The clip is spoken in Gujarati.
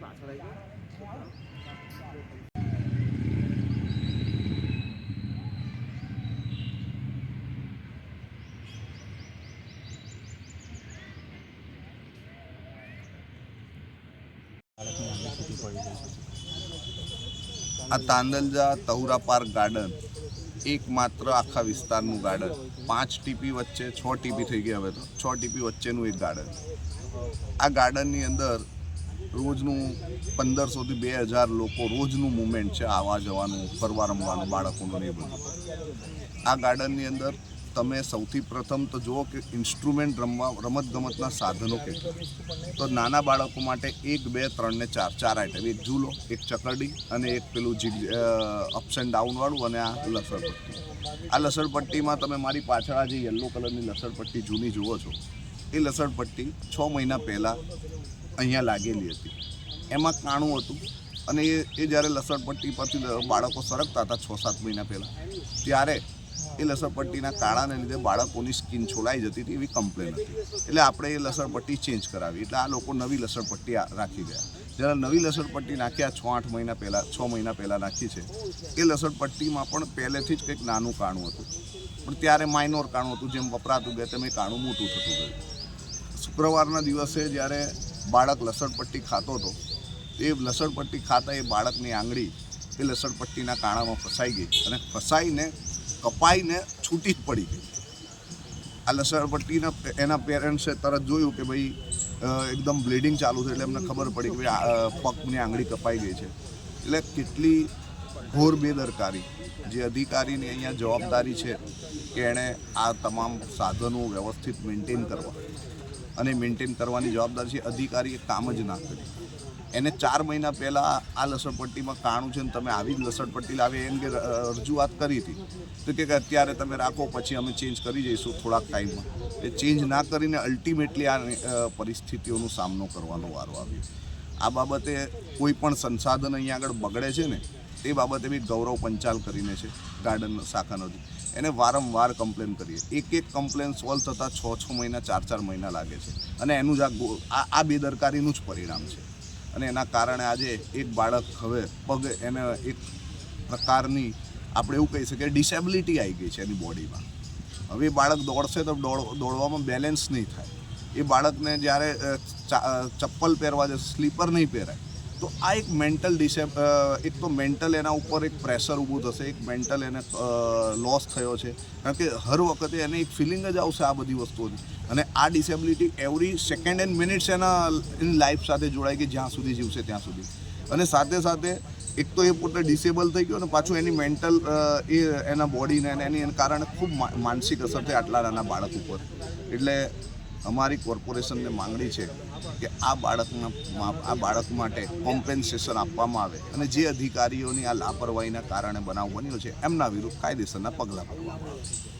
આ તાંદલજા તહુરા પાર્ક ગાર્ડન, એકમાત્ર આખા વિસ્તારનું ગાર્ડન. પાંચ ટીપી વચ્ચે છ ટીપી થઈ ગયા હવે તો. છ ટીપી વચ્ચેનું એક ગાર્ડન. આ ગાર્ડનની અંદર રોજનું પંદરસોથી બે હજાર લોકો રોજનું મુવમેન્ટ છે આવવા જવાનું, ફરવા રમવાનું, બાળકોનું ને બધું. આ ગાર્ડનની અંદર તમે સૌથી પ્રથમ તો જુઓ કે ઇન્સ્ટ્રુમેન્ટ રમવા, રમતગમતના સાધનો કેટલા તો નાના બાળકો માટે એક, બે, ત્રણ ને ચાર ચાર આઈટમ એક ઝૂલો, એક ચકરડી અને એક પેલું જીગ અપ્સ એન્ડ ડાઉનવાળું અને આ લસણપટ્ટી આ લસણપટ્ટીમાં તમે મારી પાછળ આ જે યલો કલરની લસણપટ્ટી જૂની જુઓ છો એ લસણપટ્ટી છ મહિના પહેલાં અહીંયા લાગેલી હતી. એમાં કાણું હતું અને એ એ જ્યારે લસણપટ્ટી પરથી બાળકો સરકતા હતા છ સાત મહિના પહેલાં, ત્યારે એ લસણપટ્ટીના કાળાને લીધે બાળકોની સ્કિન છોલાઈ જતી હતી એવી કમ્પ્લેન હતી. એટલે આપણે એ લસણપટ્ટી ચેન્જ કરાવી. એટલે આ લોકો નવી લસણપટ્ટી રાખી ગયા. જ્યારે નવી લસણપટ્ટી નાખ્યા છ આઠ મહિના પહેલાં, છ મહિના પહેલાં નાખી છે, એ લસણપટ્ટીમાં પણ પહેલેથી જ કંઈક નાનું કાણું હતું. પણ ત્યારે માઇનોર કાણું હતું, જેમ વપરાતું ગયા તેમ એ કાણું મોટું થતું ગયું. શુક્રવારના દિવસે જ્યારે બાળક લસણપટ્ટી ખાતો હતો એ લસણપટ્ટી ખાતા એ બાળકની આંગળી એ લસણપટ્ટીના કાણામાં ફસાઈ ગઈ અને ફસાઈને, કપાઈને છૂટી જ પડી ગઈ. આ લસણપટ્ટીના એના પેરેન્ટ્સે તરત જોયું કે ભાઈ એકદમ બ્લીડિંગ ચાલુ છે એટલે એમને ખબર પડી કે ભાઈ પગની આંગળી કપાઈ ગઈ છે. એટલે કેટલી ઘોર બેદરકારી. જે અધિકારીની અહીંયા જવાબદારી છે કે એણે આ તમામ સાધનો વ્યવસ્થિત મેન્ટેન કરવા. અને મેન્ટેન કરવાની જવાબદારી છે. અધિકારીએ કામ જ ના કર્યું એને ચાર મહિના પહેલાં આ લસણપટ્ટીમાં કાણું છે ને તમે આવી જ લસણપટ્ટી લાવી. એમ કે રજૂઆત કરી હતી. તો કે અત્યારે તમે રાખો, પછી અમે ચેન્જ કરી જઈશું થોડાક ટાઈમમાં એ ચેન્જ ના કરીને અલ્ટિમેટલી આ પરિસ્થિતિઓનો સામનો કરવાનો વારો આવ્યો. આ બાબતે કોઈ પણ સંસાધન અહીંયા આગળ બગડે છે ને તે બાબતે બી ગૌરવ પંચાલ કરીને છે ગાર્ડન શાખા નદી એને વારંવાર કમ્પ્લેન કરીએ. એક એક કમ્પ્લેન સોલ્વ થતાં છ છ મહિના, ચાર ચાર મહિના લાગે છે. અને એનું જ આ આ બેદરકારીનું જ પરિણામ છે. અને એના કારણે આજે એક બાળક હવે પગ એને એક પ્રકારની, આપણે એવું કહી શકીએ ડિસેબિલિટી આવી ગઈ છે એની બોડીમાં. હવે એ બાળક દોડશે તો દોડ, દોડવામાં બેલેન્સ નહીં થાય. એ બાળકને જ્યારે ચપ્પલ પહેરવા જશે, સ્લીપર નહીં પહેરાય. તો આ એક મેન્ટલ ડિસેબ એક તો મેન્ટલ એના ઉપર એક પ્રેશર ઊભું થશે, એક મેન્ટલ એને લોસ થયો છે. કારણ કે હર વખતે એને એક ફિલિંગ જ આવશે આ બધી વસ્તુઓની. અને આ disability every second and minutes એના, એની લાઈફ સાથે જોડાય કે જ્યાં સુધી જીવશે ત્યાં સુધી. અને સાથે સાથે એક તો એ પોતે ડિસેબલ થઈ ગયો અને પાછું એની મેન્ટલ એ એના બોડીને એની એના કારણે ખૂબ માનસિક અસર થઈ આટલા નાના બાળક ઉપર. એટલે અમારી કોર્પોરેશનને માંગણી છે કે આ બાળકના આ બાળક માટે કોમ્પેન્સેશન આપવામાં આવે અને જે અધિકારીઓની આ લાપરવાહીના કારણે બનાવ બન્યો છે, એમના વિરુદ્ધ કાયદેસરના પગલાં ભરવામાં આવે.